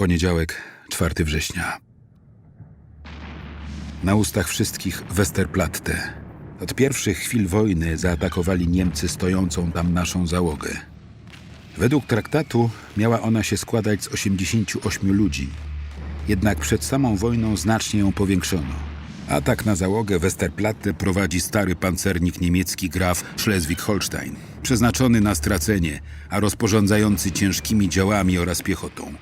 Poniedziałek, 4 września. Na ustach wszystkich Westerplatte. Od pierwszych chwil wojny zaatakowali Niemcy stojącą tam naszą załogę. Według traktatu miała ona się składać z 88 ludzi. Jednak przed samą wojną znacznie ją powiększono. Atak na załogę Westerplatte prowadzi stary pancernik niemiecki Graf Schleswig-Holstein, przeznaczony na stracenie, a rozporządzający ciężkimi działami oraz piechotą.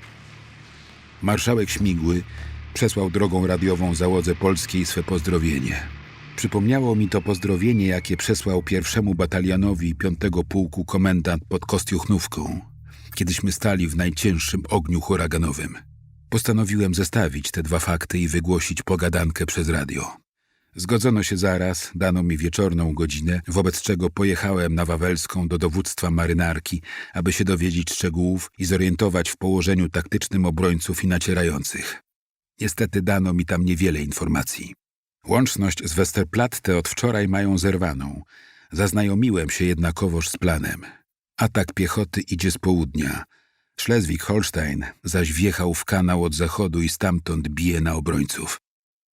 Marszałek Śmigły przesłał drogą radiową załodze polskiej swe pozdrowienie. Przypomniało mi to pozdrowienie, jakie przesłał pierwszemu batalionowi piątego pułku komendant pod Kostiuchnówką, kiedyśmy stali w najcięższym ogniu huraganowym. Postanowiłem zestawić te dwa fakty i wygłosić pogadankę przez radio. Zgodzono się zaraz, dano mi wieczorną godzinę, wobec czego pojechałem na Wawelską do dowództwa marynarki, aby się dowiedzieć szczegółów i zorientować w położeniu taktycznym obrońców i nacierających. Niestety dano mi tam niewiele informacji. Łączność z Westerplatte od wczoraj mają zerwaną. Zaznajomiłem się jednakowoż z planem. Atak piechoty idzie z południa. Schleswig-Holstein zaś wjechał w kanał od zachodu i stamtąd bije na obrońców.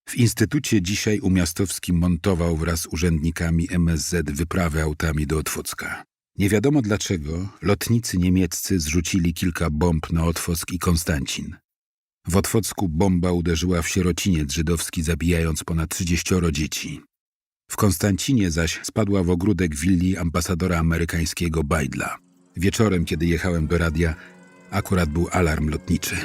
W instytucie dzisiaj Umiastowski montował wraz z urzędnikami MSZ wyprawy autami do Otwocka. Nie wiadomo dlaczego lotnicy niemieccy zrzucili kilka bomb na Otwock i Konstancin. W Otwocku bomba uderzyła w sierociniec żydowski, zabijając ponad 30 dzieci. W Konstancinie zaś spadła w ogródek willi ambasadora amerykańskiego Bajdla. Wieczorem, kiedy jechałem do radia, akurat był alarm lotniczy.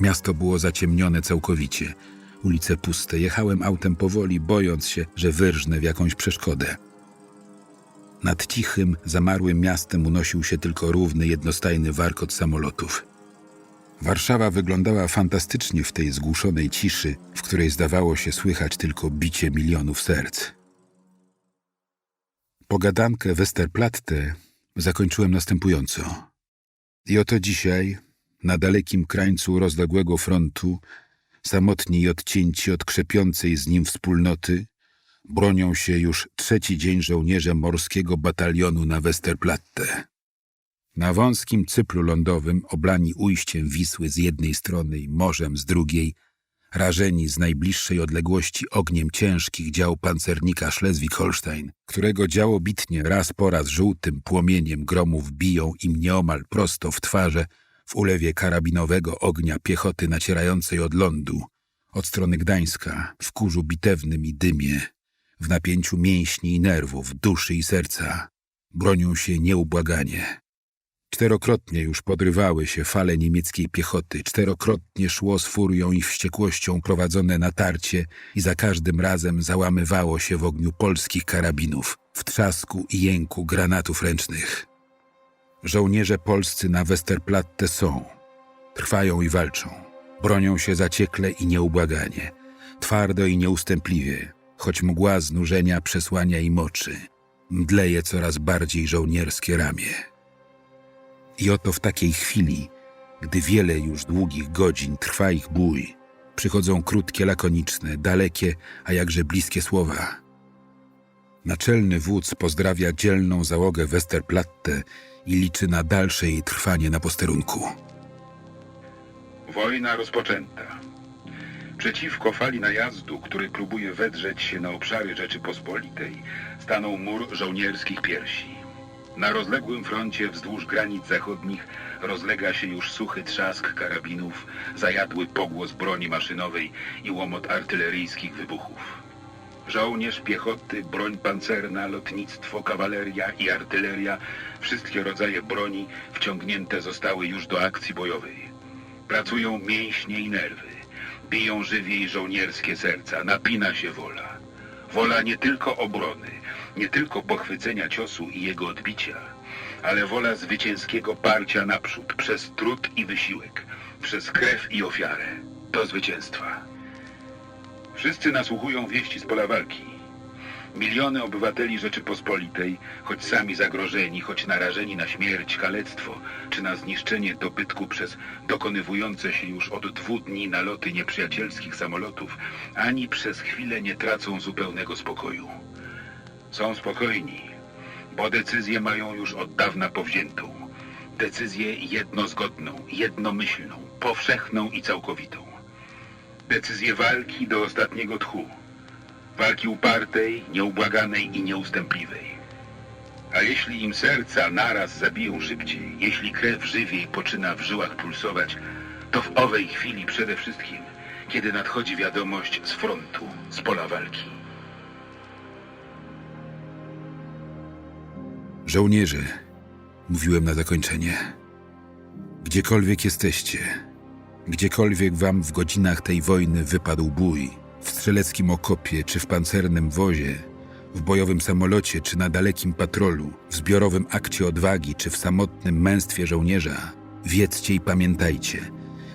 Miasto było zaciemnione całkowicie. Ulice puste. Jechałem autem powoli, bojąc się, że wyrżnę w jakąś przeszkodę. Nad cichym, zamarłym miastem unosił się tylko równy, jednostajny warkot samolotów. Warszawa wyglądała fantastycznie w tej zgłuszonej ciszy, w której zdawało się słychać tylko bicie milionów serc. Pogadankę Westerplatte zakończyłem następująco. I oto dzisiaj, na dalekim krańcu rozległego frontu, samotni i odcięci od krzepiącej z nim wspólnoty, bronią się już trzeci dzień żołnierze morskiego batalionu na Westerplatte. Na wąskim cyplu lądowym, oblani ujściem Wisły z jednej strony i morzem z drugiej, rażeni z najbliższej odległości ogniem ciężkich dział pancernika Schleswig-Holstein, którego działo bitnie raz po raz żółtym płomieniem gromów biją im nieomal prosto w twarze w ulewie karabinowego ognia piechoty nacierającej od lądu, od strony Gdańska, w kurzu bitewnym i dymie, w napięciu mięśni i nerwów, duszy i serca, bronią się nieubłaganie. Czterokrotnie już podrywały się fale niemieckiej piechoty, czterokrotnie szło z furią i wściekłością prowadzone natarcie i za każdym razem załamywało się w ogniu polskich karabinów, w trzasku i jęku granatów ręcznych. Żołnierze polscy na Westerplatte są, trwają i walczą, bronią się zaciekle i nieubłaganie, twardo i nieustępliwie, choć mgła znużenia przesłania im oczy, mdleje coraz bardziej żołnierskie ramię. I oto w takiej chwili, gdy wiele już długich godzin trwa ich bój, przychodzą krótkie, lakoniczne, dalekie, a jakże bliskie słowa. Naczelny wódz pozdrawia dzielną załogę Westerplatte i liczy na dalsze jej trwanie na posterunku. Wojna rozpoczęta. Przeciwko fali najazdu, który próbuje wedrzeć się na obszary Rzeczypospolitej, stanął mur żołnierskich piersi. Na rozległym froncie wzdłuż granic zachodnich rozlega się już suchy trzask karabinów, zajadły pogłos broni maszynowej i łomot artyleryjskich wybuchów. Żołnierz piechoty, broń pancerna, lotnictwo, kawaleria i artyleria, wszystkie rodzaje broni wciągnięte zostały już do akcji bojowej. Pracują mięśnie i nerwy, biją żywiej żołnierskie serca, napina się wola. Wola nie tylko obrony, nie tylko pochwycenia ciosu i jego odbicia, ale wola zwycięskiego parcia naprzód przez trud i wysiłek, przez krew i ofiarę do zwycięstwa. Wszyscy nasłuchują wieści z pola walki. Miliony obywateli Rzeczypospolitej, choć sami zagrożeni, choć narażeni na śmierć, kalectwo czy na zniszczenie dobytku przez dokonywujące się już od dwóch dni naloty nieprzyjacielskich samolotów, ani przez chwilę nie tracą zupełnego spokoju. Są spokojni, bo decyzję mają już od dawna powziętą. Decyzję jednozgodną, jednomyślną, powszechną i całkowitą. Decyzję walki do ostatniego tchu. Walki upartej, nieubłaganej i nieustępliwej. A jeśli im serca naraz zabiją szybciej, jeśli krew żywiej poczyna w żyłach pulsować, to w owej chwili przede wszystkim, kiedy nadchodzi wiadomość z frontu, z pola walki. Żołnierze, mówiłem na zakończenie, gdziekolwiek jesteście, gdziekolwiek wam w godzinach tej wojny wypadł bój, w strzeleckim okopie czy w pancernym wozie, w bojowym samolocie czy na dalekim patrolu, w zbiorowym akcie odwagi czy w samotnym męstwie żołnierza, wiedzcie i pamiętajcie,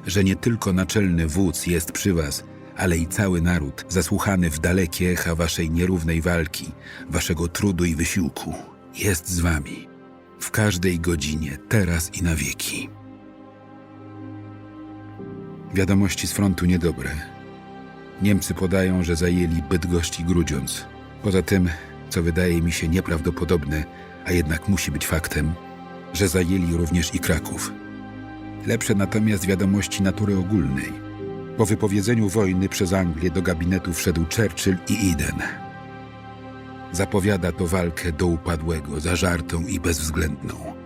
że nie tylko naczelny wódz jest przy was, ale i cały naród zasłuchany w dalekie echa waszej nierównej walki, waszego trudu i wysiłku. Jest z wami. W każdej godzinie, teraz i na wieki. Wiadomości z frontu niedobre. Niemcy podają, że zajęli Bydgoszcz i Grudziądz. Poza tym, co wydaje mi się nieprawdopodobne, a jednak musi być faktem, że zajęli również i Kraków. Lepsze natomiast wiadomości natury ogólnej. Po wypowiedzeniu wojny przez Anglię do gabinetu wszedł Churchill i Eden. Zapowiada to walkę do upadłego, zażartą i bezwzględną.